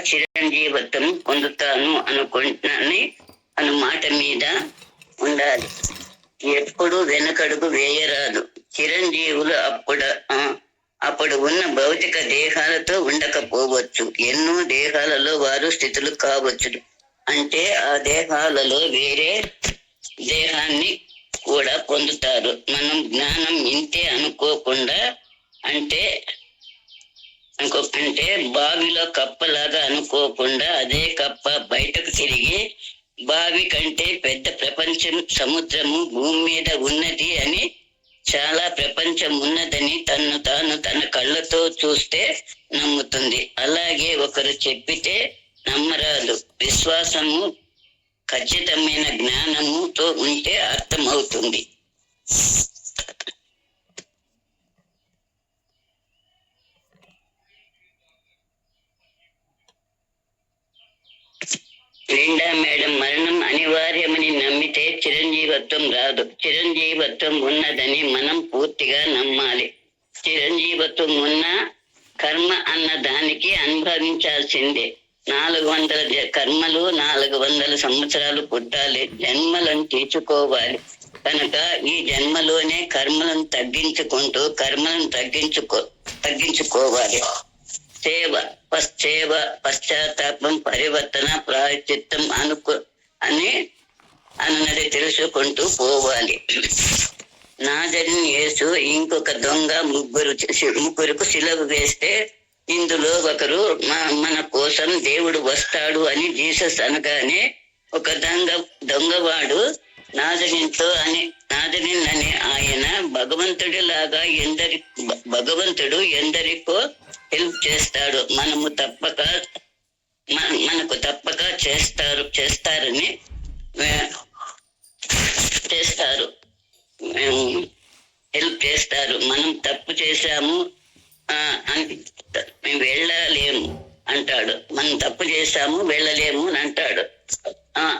చిరంజీవత్వం పొందుతాను అనుకుంటున్నాను అను మాట మీద ఉండాలి. ఎప్పుడు వెనకడుగు వేయరాదు. చిరంజీవులు అప్పుడు అప్పుడు ఉన్న భౌతిక దేహాలతో ఉండకపోవచ్చు. ఎన్నో దేహాలలో వారు స్థితులు కావచ్చు. అంటే ఆ దేహాలలో వేరే దేహాన్ని కూడా పొందుతారు. మనం జ్ఞానం ఇంతే అనుకోకుండా అంటే అనుకో అంటే బావిలో కప్పలాగా అనుకోకుండా అదే కప్ప బయటకు తిరిగి బావి కంటే పెద్ద ప్రపంచం సముద్రము భూమి మీద ఉన్నది అని చాలా ప్రపంచం ఉన్నదని తను తాను తన కళ్ళతో చూస్తే నమ్ముతుంది. అలాగే ఒకరు చెప్పితే నమ్మరాదు. విశ్వాసము ఖచ్చితమైన జ్ఞానముతో ఉంటే అర్థమవుతుంది. లిండా మేడం మరణం అనివార్యమని నమ్మితే చిరంజీవత్వం రాదు. చిరంజీవత్వం ఉన్నదని మనం పూర్తిగా నమ్మాలి. చిరంజీవత్వం ఉన్న కర్మ అన్న దానికి అనుభవించాల్సిందే. నాలుగు వందల జ- కర్మలు నాలుగు వందల సంవత్సరాలు పుట్టాలి. జన్మలను తీర్చుకోవాలి. కనుక ఈ జన్మలోనే కర్మలను తగ్గించుకుంటూ కర్మలను తగ్గించుకో తగ్గించుకోవాలి. సేవ పశ్చేవ పశ్చాత్తాపం పరివర్తన ప్రాయచిత్తం అనుకు అని అన్నది తెలుసుకుంటూ పోవాలి. నాజరిని యేసు ఇంకొక దొంగ ముగ్గురు ముగ్గురుకు సిలవు వేస్తే ఇందులో ఒకరు మన కోసం దేవుడు వస్తాడు అని జీసస్ అనగానే ఒక దొంగ దొంగవాడు నాజరిన్తో అని నాజరిన్ అని ఆయన భగవంతుడి లాగా ఎందరి భగవంతుడు ఎందరికో హెల్ప్ చేస్తాడు. మనము తప్పక మన- మనకు తప్పక చేస్తారు చేస్తారని చేస్తారు. హెల్ప్ చేస్తారు. మనం తప్పు చేశాము మేము వెళ్ళలేము అంటాడు. మనం తప్పు చేశాము వెళ్ళలేము అని అంటాడు.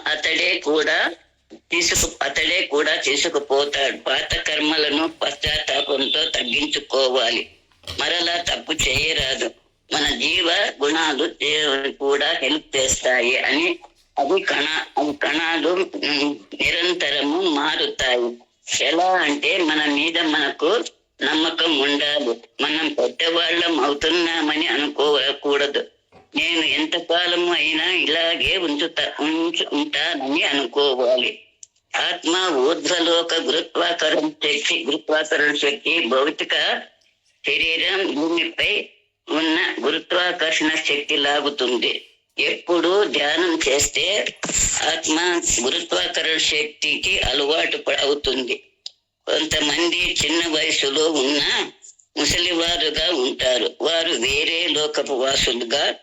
అతడే కూడా తీసుకు అతడే కూడా తీసుకుపోతాడు. పాత కర్మలను పశ్చాత్తాపంతో తగ్గించుకోవాలి. మరలా తప్పు చేయరాదు. మన జీవ గుణాలు దేవుడు కూడా హెల్ప్ చేస్తాయి అని అవి కణ అవి కణాలు నిరంతరము మారుతాయి. ఎలా అంటే మన మీద మనకు నమ్మకం ఉండాలి. మనం పెద్దవాళ్ళం అవుతున్నామని అనుకోకూడదు. నేను ఎంతకాలం అయినా ఇలాగే ఉంచుతా ఉంచు ఉంటానని అనుకోవాలి. ఆత్మ ఊర్ధ్వలోక గురుత్వాకరణ శక్తి గురుత్వాకరణ శక్తి భౌతిక శరీరం భూమిపై ఉన్న గురుత్వాకర్షణ శక్తి లాగుతుంది. ఎప్పుడు ధ్యానం చేస్తే ఆత్మ గురుత్వాకర్షణ శక్తికి అలవాటు అవుతుంది కొంతమంది చిన్న వయసులో ఉన్న ముసలివారుగా ఉంటారు. వారు వేరే లోకపు వాసులుగా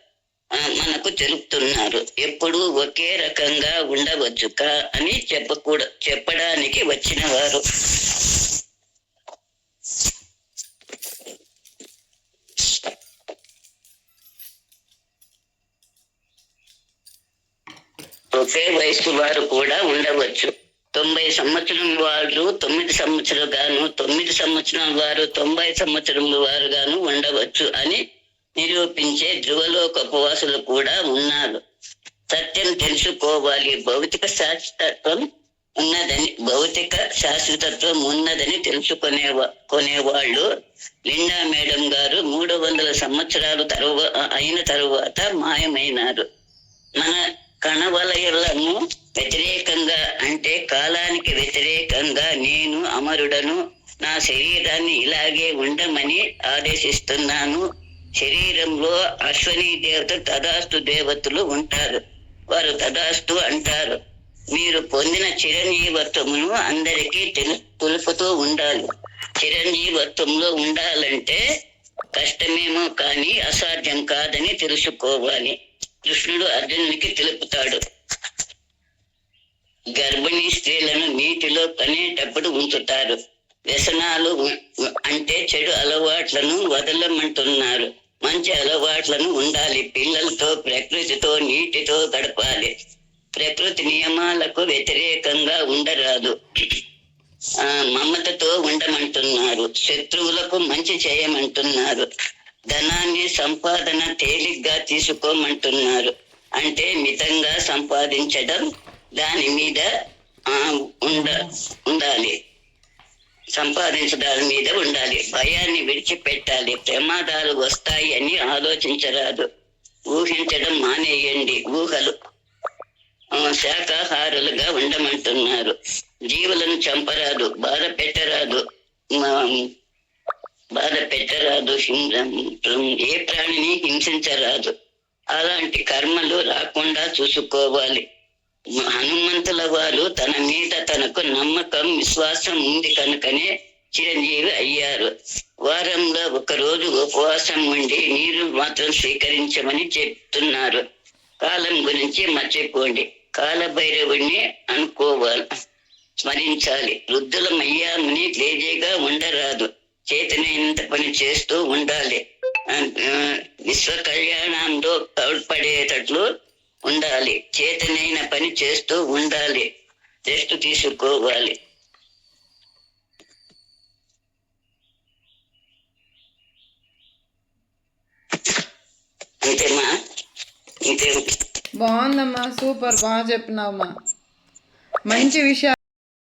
మనకు తెలుపుతున్నారు. ఎప్పుడు ఒకే రకంగా ఉండవచ్చు కా అని చెప్పకూడ చెప్పడానికి వచ్చిన వారు ఒకే వయసు వారు కూడా ఉండవచ్చు. తొంభై సంవత్సరం వారు తొమ్మిది సంవత్సరాలు గాను తొమ్మిది సంవత్సరాల వారు తొంభై సంవత్సరం వారు గాను ఉండవచ్చు అని నిరూపించే ధ్రువలోక ఉపవాసులు కూడా ఉన్నారు. సత్యం తెలుసుకోవాలి. భౌతిక శాశ్వతత్వం ఉన్నదని భౌతిక శాశ్వతత్వం ఉన్నదని తెలుసుకునే కొనేవాళ్ళు. లిండా మేడం గారు మూడు వందల సంవత్సరాలు తరువా అయిన తరువాత మాయమైనారు. మన కణవలయలను వ్యతిరేకంగా అంటే కాలానికి వ్యతిరేకంగా నేను అమరుడను. నా శరీరాన్ని ఇలాగే ఉండమని ఆదేశిస్తున్నాను. శరీరంలో అశ్వనీ దేవత తదాస్తు దేవతలు ఉంటారు. వారు తదాస్తు అంటారు. మీరు పొందిన చిరంజీవత్వమును అందరికీ తెలు తెలుపుతూ ఉండాలి. చిరంజీవత్వంలో ఉండాలంటే కష్టమేమో కానీ అసాధ్యం కాదని తెలుసుకోవాలి. కృష్ణుడు అర్జునునికి తెలుపుతాడు. గర్భిణీ స్త్రీలను నీటిలో కనేటప్పుడు ఉంచుతారు. వ్యసనాలు అంటే చెడు అలవాట్లను వదలమంటున్నారు. మంచి అలవాట్లను ఉండాలి. పిల్లలతో ప్రకృతితో నీటితో గడపాలి. ప్రకృతి నియమాలకు వ్యతిరేకంగా ఉండరాదు. ఆ మమతతో ఉండమంటున్నారు. శత్రువులకు మంచి చేయమంటున్నారు. ధనాన్ని సంపాదన తేలిగ్గా తీసుకోమంటున్నారు. అంటే మితంగా సంపాదించడం దాని మీద ఉండ ఉండాలి. సంపాదించడాని మీద ఉండాలి. భయాన్ని విడిచిపెట్టాలి. ప్రమాదాలు వస్తాయి అని ఆలోచించరాదు. ఊహించడం మానేయండి. ఊహలు శాఖాహారులుగా శాకాహారులుగా ఉండమంటున్నారు. జీవులను చంపరాదు. బాధ పెట్టరాదు. మా- బాధ పెట్టరాదు హిం- ఏ ప్రాణిని హింసించరాదు. అలాంటి కర్మలు రాకుండా చూసుకోవాలి. హనుమంతుల వారు తన మీద తనకు నమ్మకం విశ్వాసం ఉంది కనుకనే చిరంజీవి అయ్యారు. వారంలో ఒక రోజు ఉపవాసం ఉండి నీరు మాత్రం స్వీకరించమని చెప్తున్నారు. కాలం గురించి మర్చిపోండి. కాలభైరవుణ్ణి అనుకోవాలి స్మరించాలి. వృద్ధులమయ్యామని లేజీగా ఉండరాదు. చేతనైనంత పని చేస్తూ ఉండాలి. విశ్వ కళ్యాణంలో తోడ్పడేటట్లు ఉండాలి. చేతనైన పని చేస్తూ ఉండాలి. రెస్ట్ తీసుకోవాలి. అంతేమా? ఇంతే బాగుందమ్మా సూపర్ బాగా చెప్పినావమ్మా. మంచి విషయం